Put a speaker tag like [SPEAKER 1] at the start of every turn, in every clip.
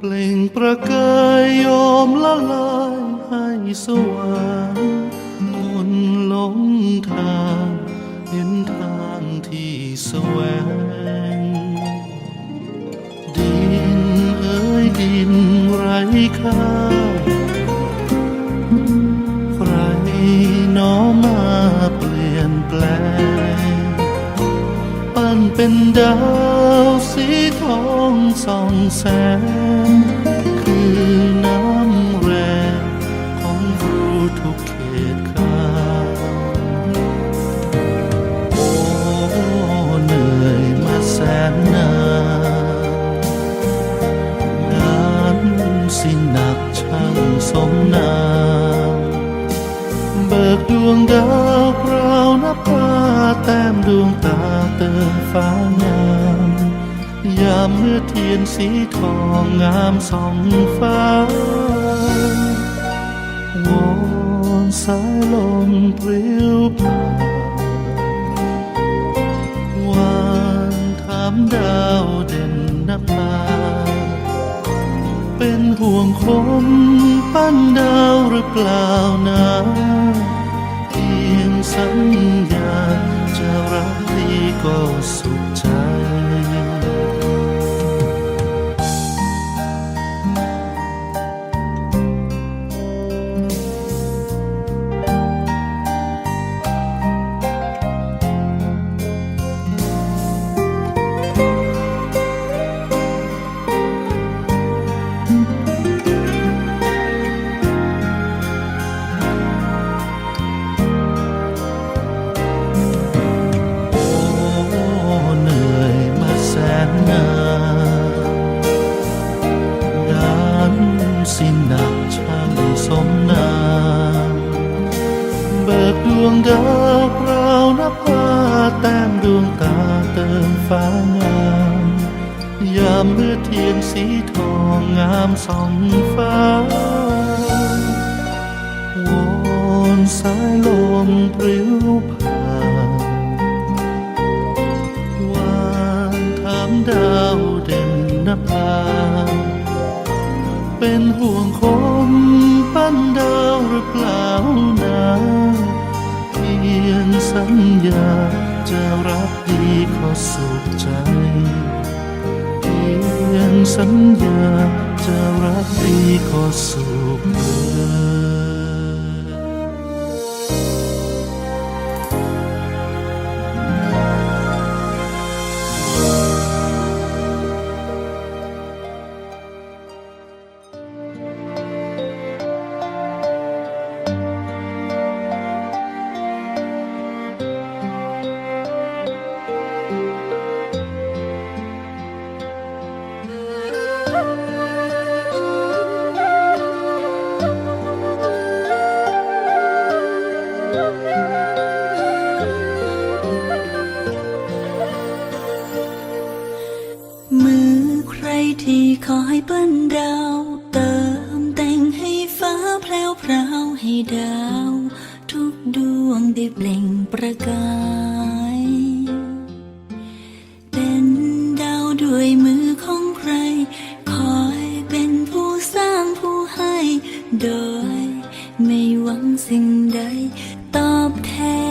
[SPEAKER 1] เปล่งประกายโยมละลายให้สว่างคนหลงทางเห็นทางที่แสวง ดินเอ้ยดินไรค่าใครน้อมาเปลี่ยนแปลง ปั้นเป็นดาวสี ทองส่องแสงคือน้ำแรงของครูทุกเขตขาโอ้เหนื่อยมาแสนนานงานสิหนักช่างสมนามเบิกดวงดาวพราวนับผ้าแต้มดวงตาเติมฟ้างา เมื่อเทียนสีทองงามสองฟ้าวอนสายลมปลิวผ่านวานถามดาวเด่นนภาเป็นห่วงคนปั้นดาวหรือเปล่านะเพียงสัญญาจะรักดีก็สุขใจ ฟ้างาม ยามเมื่อเทียนสีทองงามส่องฟ้าวอนสายลมปลิวผ่านวานถามดาวเด่นนภาเป็นห่วงคนปั้น สิ่ง
[SPEAKER 2] ใดตอบแทน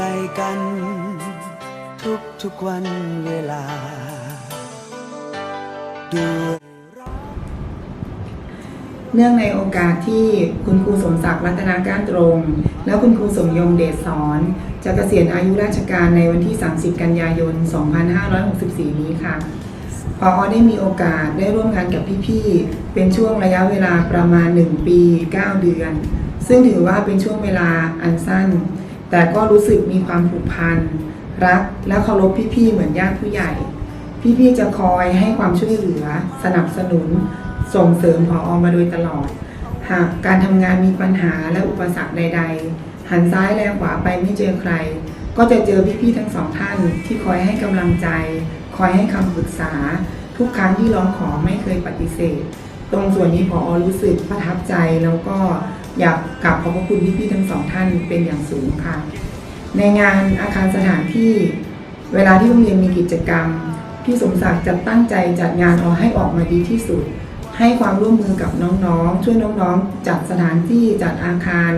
[SPEAKER 2] ใยกัน ทุกทุกวันเวลาด้วยเนื่องใน
[SPEAKER 3] โอกาสที่คุณครูสมศักดิ์รัตนาการตรง และคุณครูสมยงเดชสอนจะเกษียณอายุราชการในวันที่ 30 กันยายน 2564 นี้ค่ะ พอได้มีโอกาสได้ร่วมงานกับพี่ๆ เป็นช่วงระยะเวลาประมาณ 1 ปี 9 เดือน ซึ่งถือว่าเป็นช่วงเวลาอันสั้น แต่ก็รู้สึกมีความผูกพันรักและเคารพพี่ๆเหมือนญาติผู้ใหญ่ พี่ๆจะคอยให้ความช่วยเหลือ สนับสนุน ส่งเสริมพออมาโดยตลอด หากการทำงานมีปัญหาและอุปสรรคใด ๆ หันซ้ายแลขวาไปไม่เจอใคร ก็จะเจอพี่ๆทั้งสองท่าน ที่คอยให้กำลังใจ คอยให้คำปรึกษา ทุกครั้งที่ร้องขอไม่เคยปฏิเสธ ตรงส่วนนี้พออรู้สึกประทับใจแล้วก็ อยากกลับขอบพระคุณพี่ๆทั้งสองท่านเป็นอย่างสูงค่ะ ในงานอาคารสถานที่เวลาที่โรงเรียนมีกิจกรรม พี่สมศักดิ์จะตั้งใจจัดงานออกให้ออกมาดีที่สุด ให้ความร่วมมือกับน้องๆ ช่วยน้องๆ จัดสถานที่จัดอาคาร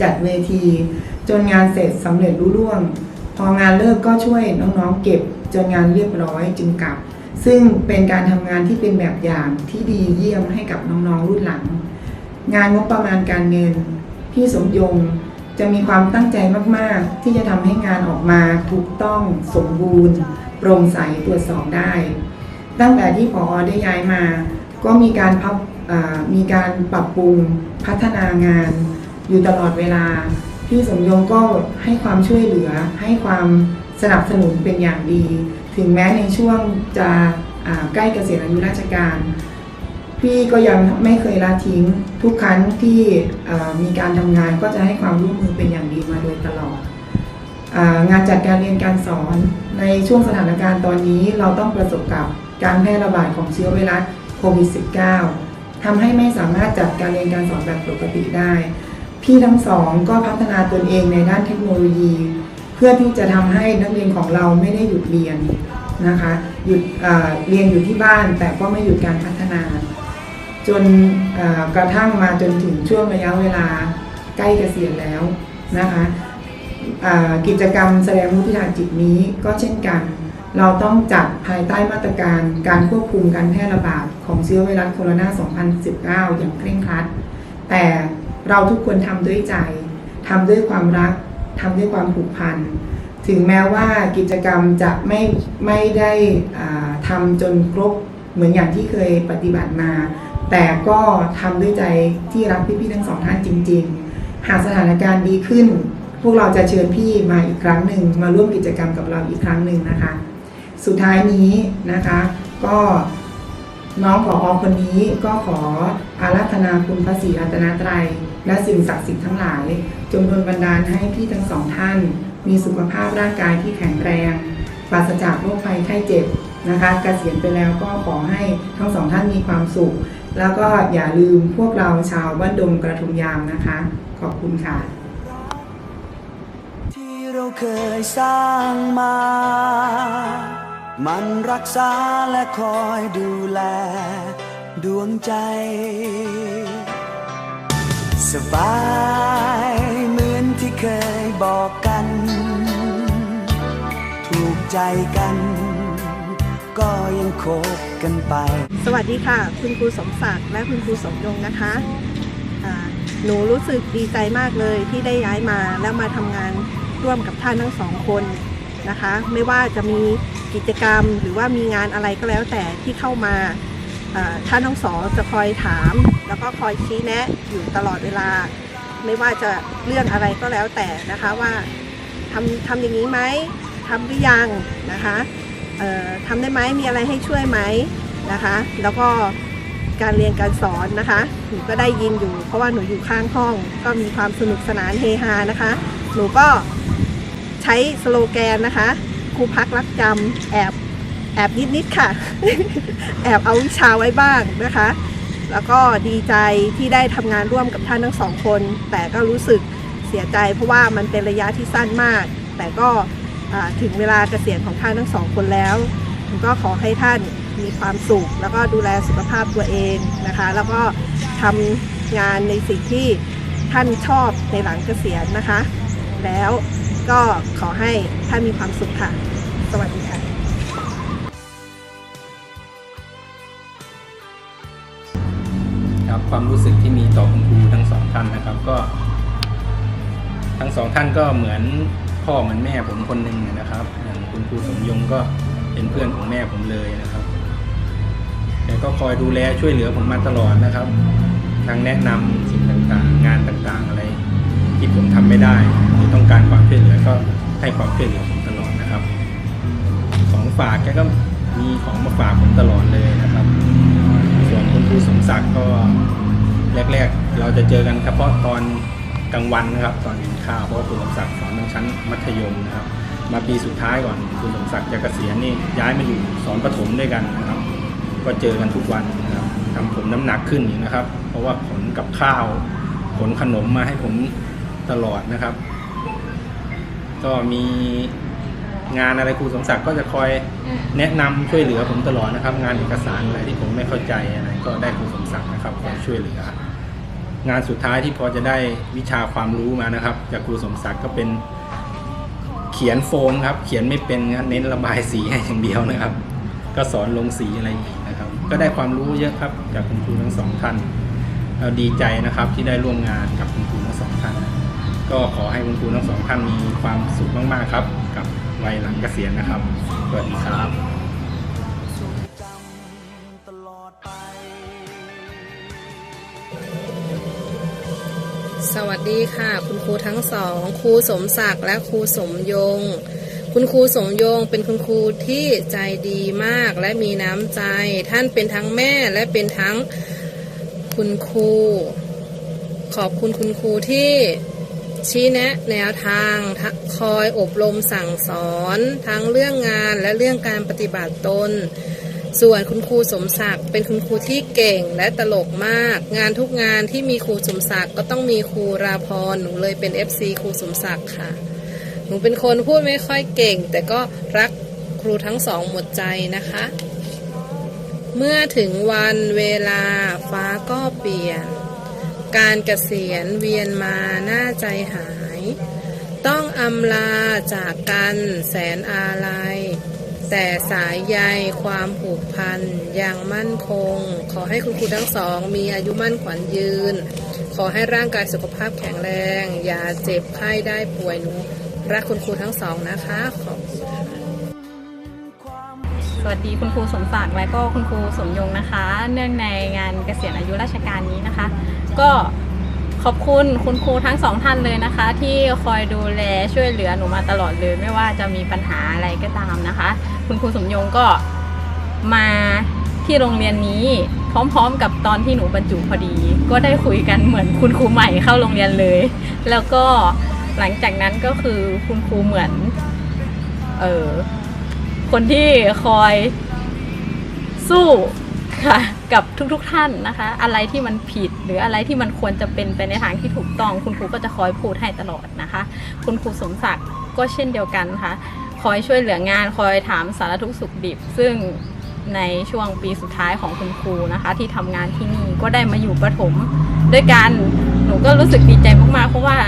[SPEAKER 3] จัดเวที จนงานเสร็จสำเร็จรุ่ร่วง พองานเลิกก็ช่วยน้องๆ เก็บจนงานเรียบร้อยจึงกลับ ซึ่งเป็นการทำงานที่เป็นแบบอย่างที่ดีเยี่ยมให้กับน้องๆรุ่นหลัง งานงบประมาณการเงิน พี่สมยงจะมีความตั้งใจมาก ๆ ที่จะทำให้งานออกมาถูกต้องสมบูรณ์ โปร่งใสตรวจสอบได้ ตั้งแต่ที่พอได้ย้ายมา ก็มีการพับมีการปรับปรุงพัฒนางาน อยู่ตลอดเวลา พี่สมยงก็ให้ความช่วยเหลือให้ความสนับสนุนเป็นอย่างดี ถึงแม้ในช่วงจะใกล้เกษียณอายุราชการ พี่ก็ยังไม่เคยละทิ้ง ทุกครั้งที่มีการทำงานก็จะให้ความร่วมมือเป็นอย่างดีมาโดยตลอดองานจัดการเรียนการสอนในช่วงสถานการณ์ตอนนี้เราต้องประสบกับการแพร่ระบาดของเชื้อไวรัสโควิด -19 ทำให้ไม่สามารถจัดการเรียนการสอนแบบปกติได้ พี่ทั้งสองก็พัฒนาตนเองในด้านเทคโนโลยี เพื่อที่จะทำให้นักเรียนของเราไม่ได้หยุดเรียนนะคะหยุดเรียนอยู่ที่บ้านแต่ก็ไม่หยุดการพัฒนา จนกระทั่งมาจนถึงช่วงระยะเวลาใกล้เกษียณแล้วนะคะกิจกรรมแสดงมุทิตาจิตนี้ก็เช่นกัน เราต้องจัดภายใต้มาตรการการควบคุมการแพร่ระบาดของเชื้อไวรัสโคโรนา 2019 อย่างเคร่งครัด แต่เราทุกคนทำด้วยใจทำด้วยความรักทำด้วยความผูกพันถึงแม้ว่ากิจกรรมจะไม่ไม่ได้ทำจนครบเหมือนอย่างที่เคยปฏิบัติมา แต่ก็ทำด้วยใจที่รักพี่ๆทั้งสองท่านจริง ๆ หากสถานการณ์ดีขึ้น พวกเราจะเชิญพี่มาอีกครั้งหนึ่งมาร่วมกิจกรรมกับเราอีกครั้งหนึ่งนะคะ สุดท้ายนี้นะคะก็น้องผออคนนี้ก็ขออาราธนาคุณพระศรีรัตนตรัย และสิ่งศักดิ์สิทธิ์ทั้งหลาย จงดลบันดาลให้พี่ทั้งสองท่าน มีสุขภาพร่างกายที่แข็งแรงปราศจากโรคภัยไข้เจ็บนะคะกเกษียณไปแล้วก็ขอให้ทั้งสองท่านมีความสุข แล้วก็อย่าลืมพวกเราชาวบ้านดงกระทุมยามนะคะ ขอบคุณค่ะ
[SPEAKER 4] ที่เราเคยสร้างมา มันรักษาและคอยดูแล ดวงใจ สบายเหมือนที่เคยบอกกัน ถูกใจกัน ก็ยังคบกันไป
[SPEAKER 5] สวัสดีค่ะ คุณครูสมศักดิ์และคุณครูสมยงนะคะหนูรู้สึกดีใจมากเลยที่ได้ย้ายมาแล้วมาทำงานร่วมกับท่านทั้งสองคนนะคะ ไม่ว่าจะมีกิจกรรมหรือว่ามีงานอะไรก็แล้วแต่ที่เข้ามาท่านทั้งสองจะคอยถาม แล้วก็คอยชี้แนะอยู่ตลอดเวลา ไม่ว่าจะเรื่องอะไรก็แล้วแต่นะคะว่าทำทำอย่างนี้ไหมทำหรือยังนะคะ ทำได้ไหมมีอะไรให้ช่วยไหมนะคะ แล้วก็การเรียนการสอนนะคะหนูก็ได้ยินอยู่ เพราะว่าหนูอยู่ข้างห้อง ก็มีความสนุกสนานเฮฮานะคะ หนูก็ใช้สโลแกนนะคะครูพักรักจำแอบแอบนิดๆค่ะ แอบเอาวิชาไว้บ้างนะคะ แล้วก็ดีใจที่ได้ทำงานร่วมกับท่านทั้งสองคน แต่ก็รู้สึกเสียใจเพราะว่ามันเป็นระยะที่สั้นมาก แต่ก็ ถึงเวลาเกษียณของท่านทั้งสองคนแล้วผมก็ขอให้ท่านมีความสุข แล้วก็ดูแลสุขภาพตัวเองนะคะ แล้วก็ทำงานในสิ่งที่ท่านชอบในหลังเกษียณนะคะ แล้วก็ขอให้ท่านมีความสุขค่ะ สวัสดีค่ะ
[SPEAKER 6] ครับความรู้สึกที่มีต่อคุณครูทั้งสองท่านนะครับก็ ทั้งสองท่านก็เหมือน พ่อเหมือนแม่ผมคนหนึ่งนะครับอย่างคุณครูสมยงก็เป็นเพื่อนของแม่ผมเลยนะครับแกก็คอยดูแลช่วยเหลือผมมาตลอดนะครับทั้งแนะนำสิ่งต่างๆ งานต่างๆ อะไร ที่ผมทำไม่ได้หรือต้องการความช่วยเหลือก็ให้ความช่วยเหลือผมตลอดนะครับ ของฝากแกก็มีของมาฝากผมตลอดเลยนะครับ ส่วนคุณครูสมศักดิ์ก็แรกๆ เราจะเจอกันเฉพาะตอนกลางวันนะครับตอนกิน ข้าวเพราะว่าคุณสมศักดิ์สอนตั้งชั้นมัธยมนะครับ มาปีสุดท้ายก่อนคุณสมศักดิ์จะเกษียณนี่ย้ายมาอยู่สอนประถมด้วยกันนะครับ ก็เจอกันทุกวันนะครับทำผมน้ำหนักขึ้นอีกนะครับ เพราะว่าขนกับข้าวขนขนมมาให้ผมตลอดนะครับ ก็มีงานอะไรครูสมศักดิ์ก็จะคอยแนะนำช่วยเหลือผมตลอดนะครับ งานเอกสารอะไรที่ผมไม่เข้าใจอะไรก็ได้ครูสมศักดิ์นะครับคอยช่วยเหลือ งานสุดท้ายที่พอจะได้วิชาความรู้มานะครับ จากครูสมศักดิ์ก็เป็นเขียนโฟมครับ เขียนไม่เป็นเน้นระบายสีให้อย่างเดียวนะครับ ก็สอนลงสีอะไรอีกนะครับ ก็ได้ความรู้เยอะครับ จากคุณครูทั้งสองท่านเราดีใจนะครับที่ได้ร่วมงานกับคุณครูทั้งสองท่านก็ขอให้คุณครูทั้งสองท่านมีความสุขมากๆครับ กับวัยหลังเกษียณนะครับสวัสดีครับ
[SPEAKER 7] สวัสดีค่ะ คุณครูทั้งสองครูสมศักดิ์และครูสมยง คุณครูสมยงเป็นคุณครูที่ใจดีมากและมีน้ำใจ ท่านเป็นทั้งแม่และเป็นทั้งคุณครู ขอบคุณคุณครูที่ชี้แนะแนวทางคอยอบรมสั่งสอน ทั้งเรื่องงานและเรื่องการปฏิบัติตน ส่วนคุณครูสมศักดิ์เป็นคุณครูที่เก่งและตลกมาก งานทุกงานที่มีครูสมศักดิ์ก็ต้องมีครูราพรหนูเลยเป็น FC ครูสมศักดิ์ค่ะ หนูเป็นคนพูดไม่ค่อยเก่ง แต่ก็รักครูทั้งสองหมดใจนะคะ เมื่อถึงวันเวลาฟ้าก็เปลี่ยน การเกษียณเวียนมาหน้าใจหาย ต้องอำลาจากกันแสนอาลัย แต่สายใยความผูกพันยังมั่นคง ขอให้คุณครูทั้งสอง มีอายุมั่นขวัญยืน ขอให้ร่างกายสุขภาพแข็งแรง อย่าเจ็บไข้ได้ป่วยหนูรักคุณครูทั้งสองนะคะขอบ
[SPEAKER 8] สวัสดีคุณครูสมศักดิ์และก็คุณครูสมยงนะคะ เนื่องในงานเกษียณอายุราชการนี้นะคะ ก็ ขอบคุณคุณครูทั้งสองท่านเลยนะคะ ที่คอยดูแลช่วยเหลือหนูมาตลอดเลย ไม่ว่าจะมีปัญหาอะไรก็ตามนะคะ คุณครูสมยงก็มาที่โรงเรียนนี้พร้อมๆ กับตอนที่หนูบรรจุพอดี ก็ได้คุยกันเหมือนคุณครูใหม่เข้าโรงเรียนเลย แล้วก็หลังจากนั้นก็คือคุณครูเหมือนเออคนที่คอยสู้ ค่ะกับทุกๆทท่านนะคะ อะไรที่มันผิดหรืออะไรที่มันควรจะเป็นไปในทางที่ถูกต้อง คุณครูก็จะคอยพูดให้ตลอดนะคะ คุณครูสมศักดิ์ก็เช่นเดียวกันนะคะคอยช่วยเหลืองานคอยถามสารทุกข์สุขดิบ ซึ่งในช่วงปีสุดท้ายของคุณครูนะคะ ที่ทำงานที่นี่ก็ได้มาอยู่ประถมด้วยกันหนูก็รู้สึกดีใจมากๆ เพราะว่า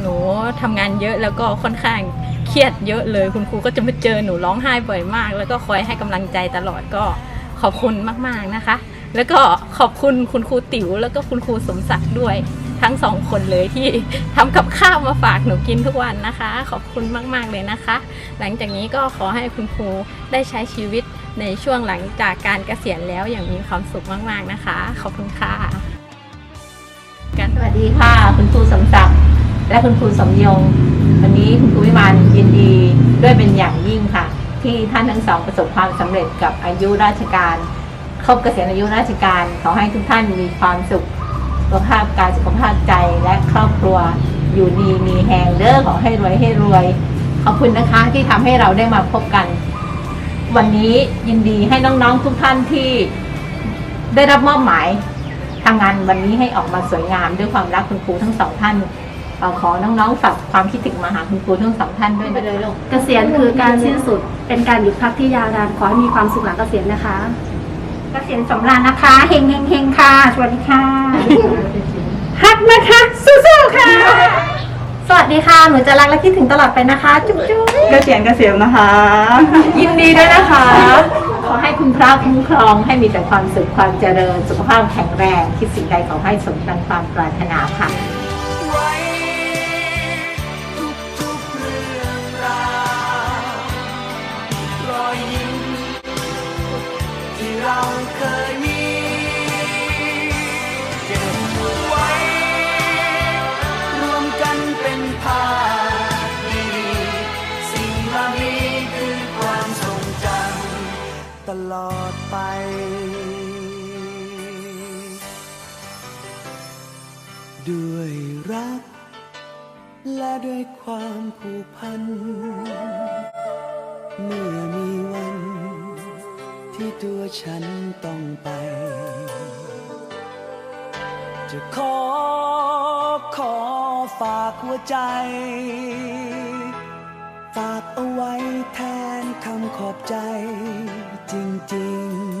[SPEAKER 8] หนูทำงานเยอะแล้วก็ค่อนข้างเครียดเยอะเลย คุณครูก็จะมาเจอหนูร้องไห้บ่อยมาก แล้วก็คอยให้กำลังใจตลอดก็ ขอบคุณมากๆนะคะ แล้วก็ขอบคุณคุณครูติ๋วแล้วก็คุณครูสมศักดิ์ด้วยทั้งสองคนเลยที่ทำกับข้าวมาฝากหนูกินทุกวันนะคะ ขอบคุณมากๆเลยนะคะ หลังจากนี้ก็ขอให้คุณครูได้ใช้ชีวิตในช่วงหลังจากการเกษียณแล้วอย่างมีความสุขมากๆนะคะ ขอบคุณค่ะ
[SPEAKER 9] สวัสดีค่ะ คุณครูสมศักดิ์และคุณครูสมยง วันนี้คุณครูวิมานยินดีด้วยเป็นอย่างยิ่งค่ะ ที่ท่านทั้งสองประสบความสำเร็จกับอายุราชการ ครบเกษียณอายุราชการ ขอให้ทุกท่านมีความสุขสุขภาพกายสุขภาพใจและครอบครัวอยู่ดีมีแหงเด้อขอให้รวยให้รวย ขอบคุณนะคะที่ทำให้เราได้มาพบกัน วันนี้ยินดีให้น้องๆทุกท่านที่ได้รับมอบหมายทำงานวันนี้ให้ออกมาสวยงามด้วยความรักคุณครูทั้งสองท่าน เอ่อขอน้องๆฝากความคิดถึงมาหาคุณครูทั้งสองท่านด้วยนะคะ
[SPEAKER 10] เกษียณคือการสิ้นสุดเป็นการหยุดพักที่ยาวนานขอให้มีความสุขหลังเกษียณนะคะ
[SPEAKER 9] เกษียณสำราญนะคะเฮงเฮงเฮงค่ะ สวัสดีค่ะฮักนะคะสู้ๆค่ะ
[SPEAKER 10] สวัสดีค่ะ หนูจะรักและคิดถึงตลอดไปนะคะ จุ๊บจุ๊บ
[SPEAKER 3] เกษียณเกษียณนะคะ
[SPEAKER 9] ยินดีด้วยนะคะ ขอให้คุณพระคุ้มครองให้มีแต่ความสุขความเจริญ สุขภาพแข็งแรง คิดสิ่งใดขอให้สมดังความปรารถนาค่ะ
[SPEAKER 4] ด้วยความผูกพัน เมื่อมีวัน ที่ตัวฉันต้องไป จะขอขอฝากหัวใจ ฝากเอาไว้แทนคำขอบใจจริง ๆ